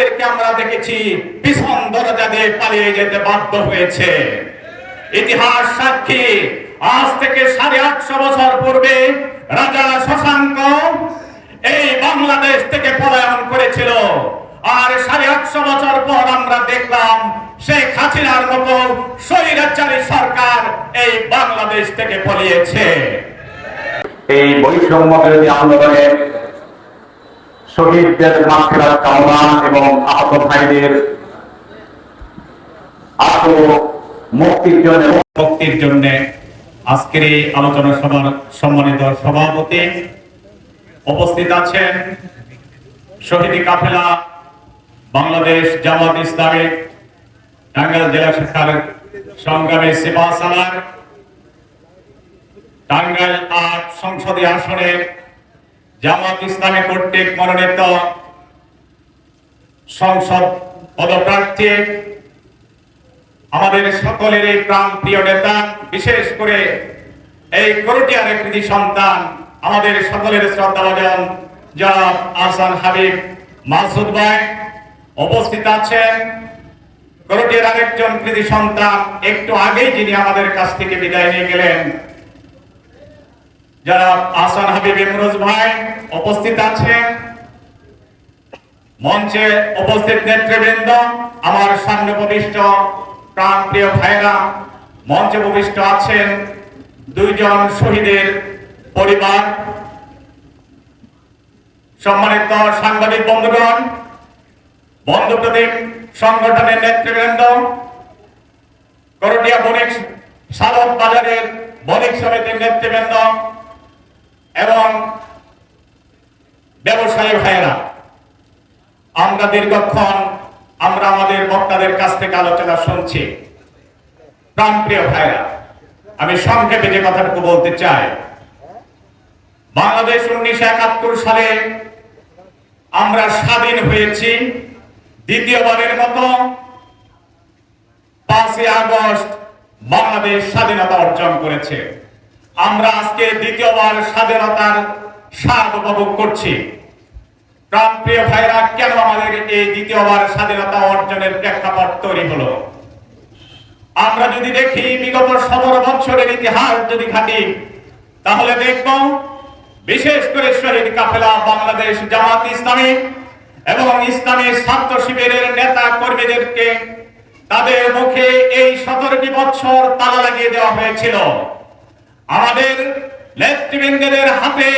তাদেরকে আমরা দেখেছি, পিছন দরজা দিয়ে পালিয়ে যেতে বাধ্য হয়েছে। ইতিহাস সাক্ষী, আজ থেকে সাড়ে আটশো বছর পূর্বে রাজা শশাঙ্ক এই বাংলাদেশ থেকে পলায়ন করেছিল। আর সাড়ে আটশো বছর পর আমরা দেখলাম, শেখ হাসিনার মতো স্বৈরাচারী সরকার এই বাংলাদেশ থেকে পলিয়েছে। এই বৈষম্য বিরোধী আন্দোলনে শহীদদের মাফেরাত কামনা এবং আহত ভাইদের আত্ম মুক্তির জন্য মুক্তির জন্য আজকের এই আলোচনা সভার সম্মানিত সভাপতি উপস্থিত আছেন শহীদ কাফেলা বাংলাদেশ জামাত ইসলামী টাঙ্গাইল জেলা শাখার সংগ্রামী সেবা সালার টাঙ্গাইল আট সংসদীয় আসনের জামাত ইসলামী কর্তৃক মনোনীত সংসদ পদপ্রার্থী, আমাদের সকলের এই প্রাণ প্রিয় নেতা, বিশেষ করে এই করটিয়ার কৃতি সন্তান, আমাদের সকলের শ্রদ্ধাভাজন জনাব আহসান হাবিব মাসুদ ভাই উপস্থিত আছেন। করটিয়ার আরেকজন কৃতি সন্তান, একটু আগেই যিনি আমাদের কাছ থেকে বিদায় নিয়ে গেলেন, জনাব আহসান হাবিব ইমরোজ ভাই। উপস্থিত আছেন মঞ্চে উপস্থিত নেতৃবৃন্দ, আমার সামনে প্রবিষ্ট প্রাণ প্রিয় ভাইরা মঞ্চে উপবিষ্ট আছেন দুইজন শহীদের পরিবার, সম্মানিত সাংবাদিক বন্ধুগণ, বন্ধু প্রদীপ সংগঠনের নেতৃবৃন্দ, করটিয়া বণিক সাধক বাজারের বণিক সমিতির নেতৃবৃন্দ এবং ব্যবসায়ী ভাইয়েরা, আমরা দীর্ঘক্ষণ আমরা আমাদের বক্তাদের কাছ থেকে আলোচনা শুনছি। প্রাণপ্রিয় ভাইরা আমি সংক্ষেপে যে কথাটুকু বলতে চাই, বাংলাদেশ উনিশশো একাত্তর সালে আমরা স্বাধীন হয়েছি দ্বিতীয়বারের মতো পাঁচই আগস্ট বাংলাদেশ স্বাধীনতা অর্জন করেছে। আমরা আজকে দ্বিতীয়বার স্বাধীনতার স্বাদ উপভোগ করছি প্রাণপ্রিয় ভাইরা, কেন আমাদের এই দ্বিতীয়বার স্বাধীনতা অর্জনের প্রেক্ষাপট তৈরি হলো? আমরা যদি দেখি বিগত সতেরো বছরের ইতিহাস যদি ঘাটি, তাহলে দেখব বিশেষ করে শহীদ কাফেলা বাংলাদেশ জামাত ইসলামী এবং ইসলামী ছাত্র শিবিরের নেতা কর্মীদেরকে তাদের মুখে এই সতেরোটি বছর তালা লাগিয়ে দেওয়া হয়েছিল। আমাদের নেতৃবৃন্দদের হাতে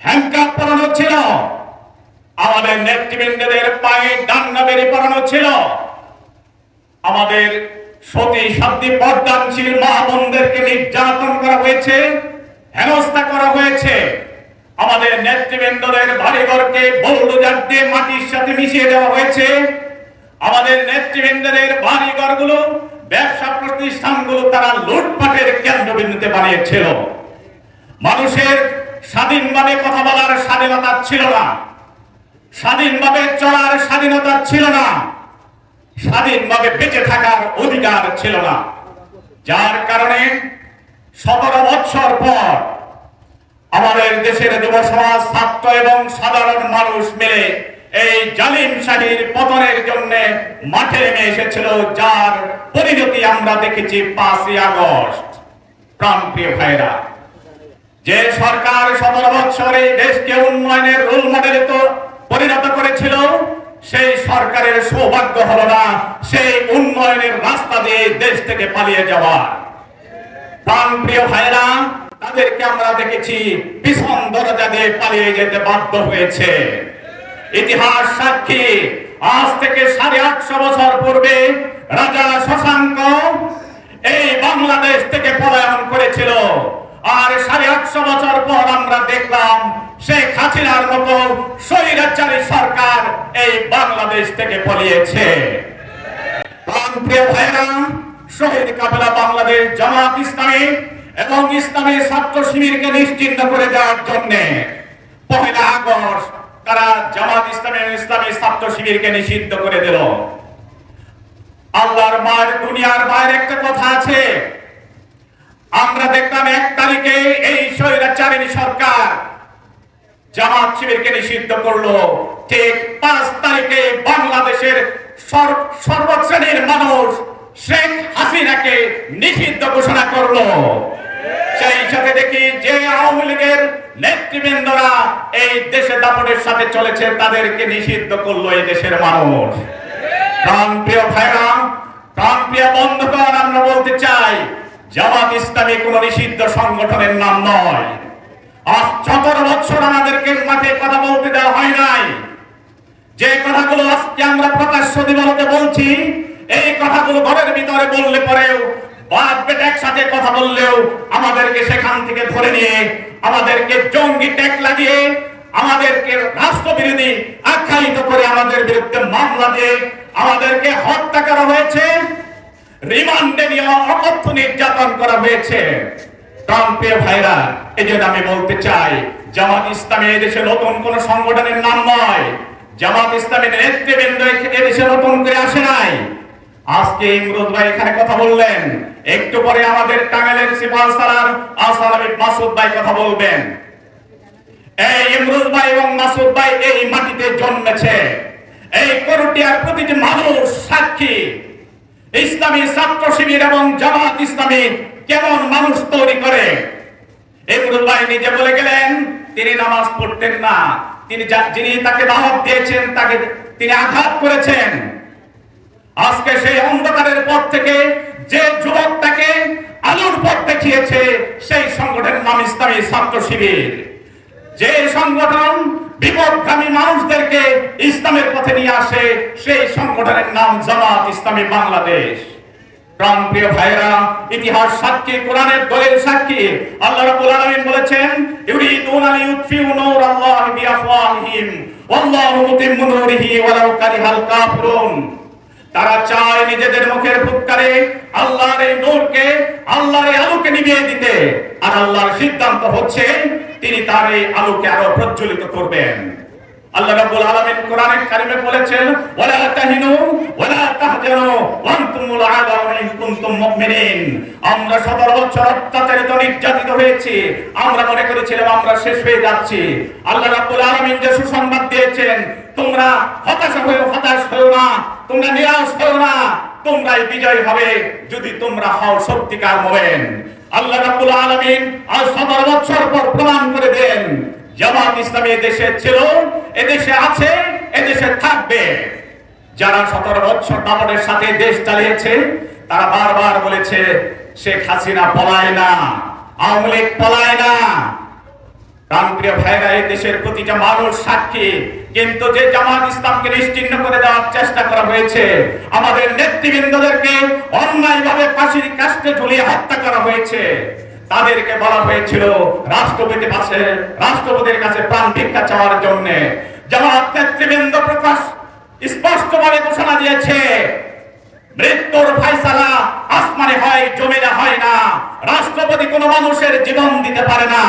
হ্যান্ডকাপ পরানো ছিল। আমাদের নেতৃবৃন্দদের পায়ে ডান্না বেড়ে পড়ানো ছিল। আমাদের সতী সাধ্যী পর্দানশীল মা বোনদেরকে নির্যাতন করা হয়েছে, হেনস্থা করা হয়েছে। আমাদের নেতৃবৃন্দদের বাড়িঘরকে বৌলুজার দিয়ে মাটির সাথে মিশিয়ে দেওয়া হয়েছে। আমাদের নেতৃবৃন্দদের বাড়িঘরগুলো, ব্যবসা প্রতিষ্ঠানগুলো তারা লুটপাটের কেন্দ্রবিন্দুতে বানিয়েছিল। মানুষের স্বাধীনভাবে কথা বলার স্বাধীনতা ছিল না। স্বাধীনভাবে চলার স্বাধীনতা ছিল না। স্বাধীনভাবে বেঁচে থাকার অধিকার ছিল না। যার কারণে সতেরো বছর পর আমাদের দেশের যুব সমাজ, ছাত্র এবং সাধারণ মানুষ মিলে এই জালিম শাহীর পতনের জন্য মাঠে নেমে এসেছিল, যার পরিণতি আমরা দেখেছি পাঁচই আগস্ট। প্রাণপ্রিয় ভাইরা যে সরকার সতেরো এই দেশকে উন্নয়নের রোল মডেলে পরিণত করেছিল, সেই সরকারের সৌভাগ্য হলো না, সেই উন্নয়নের রাস্তা দিয়ে দেশ থেকে পালিয়ে যাওয়া। প্রাণ ভাইরা তাদেরকে আমরা দেখেছি, পিছন দরজা দিয়ে পালিয়ে যেতে বাধ্য হয়েছে। ইতিহাস সাক্ষী, আজ থেকে সাড়ে আটশো বছর পূর্বে রাজা শশাঙ্ক এই বাংলাদেশ থেকে পলায়ন করেছিল আর সাড়ে আটশো বছর পর আমরা দেখলাম শেখ হাসিনার মতো স্বৈরাচারী সরকার এই বাংলাদেশ থেকে পলিয়েছে। শহীদ কাফেলা বাংলাদেশ জামাত ইসলামী এবং ইসলামী ছাত্র শিবিরকে নিশ্চিন্ত করে দেওয়ার জন্য পহেলা আগস্ট তারা জামাত ইসলামী ইসলামী ছাত্র শিবিরকে নিষিদ্ধ করে দিল। আল্লাহর মার দুনিয়ার বাইরে একটা কথা আছে আমরা দেখলাম এক তারিখে এই স্বৈরাচারী সরকার জামাত শিবিরকে নিষিদ্ধ করল। ঠিক পাঁচ তারিখে সর- সর্বশ্রেণীর মানুষ শেখ হাসিনাকে নিষিদ্ধ ঘোষণা করল। সেই সাথে দেখি যে আওয়ামী লীগের নেতৃবৃন্দরা এই দেশে দাপটের সাথে চলেছে, তাদেরকে নিষিদ্ধ করল এই দেশের মানুষ। প্রাণ প্রিয় ভাইরা প্রাণ প্রিয় বন্ধুগণ, আমরা বলতে চাই জামাত ইসলামী কোন নিষিদ্ধ সংগঠনের নাম নয়। আজ সতেরো বছর আমাদেরকে মাঠে কথা বলতে দেওয়া হয় নাই। যে কথাগুলো আজকে আমরা প্রকাশ্য দিবসে বলছি, এই কথাগুলো ঘরের ভিতরে বললে পরেও বাদ বেটা একসাথে কথা বললেও আমাদেরকে সেখান থেকে ধরে নিয়ে, আমাদেরকে জঙ্গি ট্যাগ লাগিয়ে, আমাদেরকে রাষ্ট্রবিরোধী আখ্যায়িত করে আমাদের বিরুদ্ধে মামলা দিয়ে, আমাদেরকে হত্যা করা হয়েছে। রিমান্ডে নিয়ে অকথ্য নির্যাতন করা হয়েছে। প্রান্তীয় ভাইরা, এই জন্য আমি বলতে চাই, জামাত ইসলামী এদেশে নতুন কোন সংগঠনের নাম নয়। জামাত ইসলামের নেতৃবৃন্দ এদেশে নতুন করে আসে নাই। আজকে ইমরুজ ভাই এখানে কথা বললেন। একটু পরে আমাদের টাঙ্গাইলের সিপাল সালার আসালামী মাসুদ ভাই কথা বলবেন। এই ইমরুজ ভাই এবং মাসুদ ভাই এই মাটিতে জন্মেছে। এই করুটিয়ার প্রতিটি মানুষ সাক্ষী। ইসলামী ছাত্র শিবির এবং জামাত ইসলামী কেমন মানুষ তৈরি করে? নিজে বলে গেলেন, তিনি নামাজ পড়তেন না। তিনি যিনি তাকে দাওয়াত দিয়েছেন, তাকে তিনি আঘাত করেছেন। আজকে সেই অন্ধকারের পথ থেকে যে যুবকটাকে আলোর পথ দেখিয়েছে, সেই সংগঠনের নাম ইসলামী ছাত্র শিবির। যে সংগঠন বিপদগামী মানুষদেরকে ইসলামের পথে নিয়ে আসে সেই সংগঠনের নাম জামাত ইসলামী বাংলাদেশ। তারা চায় নিজেদের মুখের ফুৎকারে আল্লাহর এই নূরকে, আল্লাহর আলোকে নিভিয়ে দিতে। আর আল্লাহর সিদ্ধান্ত হচ্ছে তিনি তার এই আলোকে আরও প্রজ্বলিত করবেন। আল্লাহ রাব্বুল আলামিন কোরআনের কারিমে বলেছেন, ওয়ালা তাহিনু, ওয়ালা তাহজানু আনতুমুল ইন কুনতুম মুমিনিন। আমরা 17 বছর অত্যাচারিত, নির্যাতিত হয়েছি। আমরা মনে করেছিলাম আমরা শেষ হয়ে যাচ্ছি। আল্লাহ রাব্বুল আলামিন যে সুসংবাদ দিয়েছেন, তোমরা হতাশ হয়েও হতাশ হয়েও না, তোমরা নিরাশ হয়েও না, তোমরাই বিজয় হবে যদি তোমরা হও সত্যিকার মোমেন। আল্লাহ রাব্বুল আলামিন আজ 17 বছর পর প্রমাণ করে দেন, জামাত ইসলামী দেশে ছিল, এদেশে আছে, এদেশে থাকবে। যারা সতেরো বছর দামনের সাথে দেশ চালিয়েছে, তারা বারবার বলেছে, শেখ হাসিনা পলায় না, আওয়ামী লীগ পলায় না। প্রাণপ্রিয় ভাইরা দেশের প্রতিটা মানুষ সাক্ষী। কিন্তু যে ইসলামকে করে দেওয়ার চেষ্টা করা হয়েছে, আমাদের নেতৃবৃন্দদেরকে হত্যা করা হয়েছে। তাদেরকে বলা হয়েছিল, রাষ্ট্রপতি পাশে, রাষ্ট্রপতির কাছে প্রাণ ভিক্ষা চাওয়ার জন্য। জামাত নেতৃবৃন্দ প্রকাশ স্পষ্টভাবে ঘোষণা দিয়েছে, মৃত্যুর ফাইসালা আসমানে হয়, জমিনে হয় না। রাষ্ট্রপতি কোন মানুষের জীবন দিতে পারে না।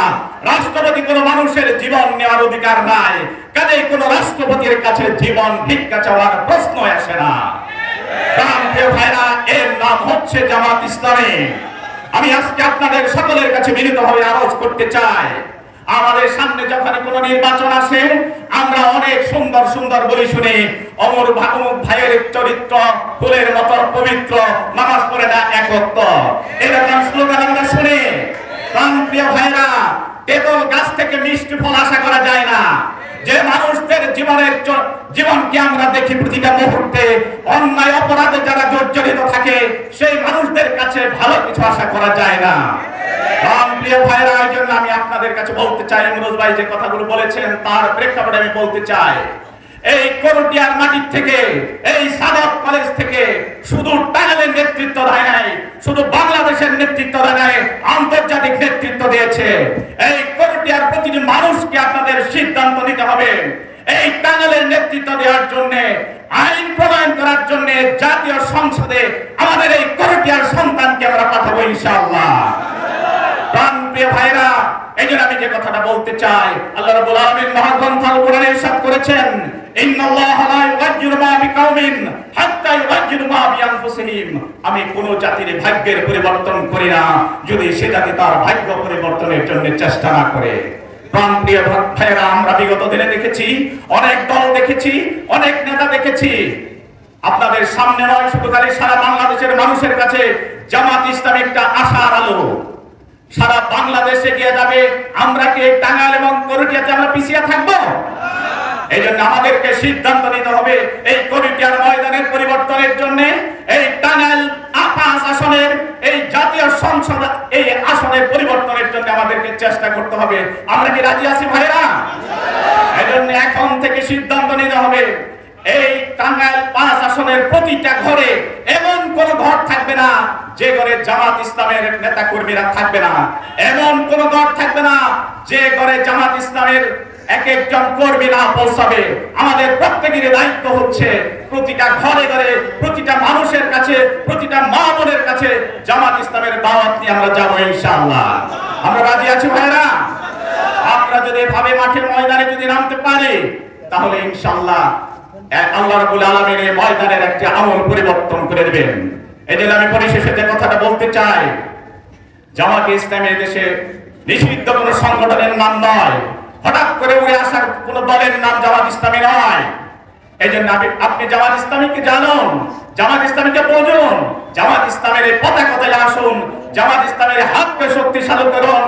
রাষ্ট্রপতি কোন মানুষের জীবন নেওয়ার অধিকার নাই। কাজেই কোন রাষ্ট্রপতির কাছে জীবন ভিক্ষা চাওয়ার প্রশ্ন আসে না। ভাইরা, এর নাম হচ্ছে জামাত আমি সকলের সামনে কোনো নির্বাচন আসে, আমরা অনেক সুন্দর সুন্দর বলি শুনি, অমর ভাইয়ের চরিত্র ফুলের মতো পবিত্র, নামাজ পড়ে না একত্ব এরকম স্লোগান আমরা শুনি। প্রিয় ভাইরা তেতল গাছ থেকে মিষ্টি ফল আশা করা যায় না। যে মানুষদের জীবনের জীবনকে আমরা দেখি প্রতিটা মুহূর্তে, অন্যায়, অপরাধে যারা জর্জরিত থাকে, সেই মানুষদের কাছে ভালো কিছু আশা করা যায় না। আমি আপনাদের কাছে বলতে চাই ভাই যে কথাগুলো বলেছেন, তার প্রেক্ষাপটে আমি বলতে চাই। এই করটিয়ার মাটির থেকে, এই সাদত কলেজ থেকে শুধু টাঙ্গালের নেতৃত্ব দেয় নাই, শুধু বাংলাদেশের নেতৃত্ব দেয় নাই আন্তর্জাতিক নেতৃত্ব দিয়েছে। এই করটিয়ার প্রতিটি মানুষকে আপনাদের সিদ্ধান্ত নিতে হবে। এই টাঙ্গালের নেতৃত্ব দেওয়ার জন্য, আইন প্রণয়ন করার জন্য জাতীয় সংসদে আমাদের এই করটিয়ার সন্তানকে আমরা পাঠাবো ইনশাআল্লাহ। ভাইরা, এই আমি যে কথাটা বলতে চাই, আল্লাহ রাব্বুল আলামিন মহাগ্রন্থ করেছেন আমি কোন জাতির ভাগ্যের পরিবর্তন করি না, যদি সে জাতি তার ভাগ্য পরিবর্তনের জন্য চেষ্টা না করে। আমরা বিগত দিনে দেখেছি, অনেক দল দেখেছি, অনেক নেতা দেখেছি। আপনাদের সামনে নয়, শুধু খালি সারা বাংলাদেশের মানুষের কাছে জামাত ইসলাম একটা আশার আলো। সারা বাংলাদেশে গিয়ে যাবে, আমরা কি টাঙ্গাল এবং করটিয়াতে আমরা পিছিয়ে থাকব? এই জন্য আমাদেরকে সিদ্ধান্ত নিতে হবে এই কমিটিয়ার ময়দানের পরিবর্তনের জন্য, এই টাঙ্গাইল আপাস আসনের, এই জাতীয় সংসদ, এই আসনের পরিবর্তনের জন্য আমাদেরকে চেষ্টা করতে হবে। আমরা কি রাজি আছি ভাইরা এই জন্য এখন থেকে সিদ্ধান্ত নিতে হবে। এই টাঙ্গাইল পাঁচ আসনের প্রতিটা ঘরে এমন কোন ঘর থাকবে না, যে ঘরে জামাত ইসলামের নেতা কর্মীরা থাকবে না। এমন কোন ঘর থাকবে না, যে ঘরে জামাত ইসলামের এক একজন কর্মী না পৌঁছাবে। আমাদের প্রত্যেকের দায়িত্ব হচ্ছে প্রতিটা ঘরে ঘরে, প্রতিটা মানুষের কাছে, প্রতিটা মা বোনের কাছে জামাত ইসলামের দাওয়াত নিয়ে আমরা যাব ইনশাআল্লাহ। আমরা রাজি আছি ভাইরা আমরা যদি এভাবে মাঠের ময়দানে যদি নামতে পারি, তাহলে ইনশাআল্লাহ এক আল্লাহ ময়দানের একটি আমল পরিবর্তন করে দেবেন। জন্য আমি পরিশেষে কথাটা বলতে চাই, জামাত ইসলামী দেশে নিষিদ্ধ কোন সংগঠনের নাম নয়। হঠাৎ করে উড়ে আসার কোন দলের নাম জামাত ইসলামী নয়। এই জন্য আপনি আপনি জামাত ইসলামীকে জানুন, জামাত ইসলামীকে বুঝুন। জামাত ইসলামের এই পতাকাতে আসুন, জামাত ইসলামের হাতকে শক্তিশালী করুন।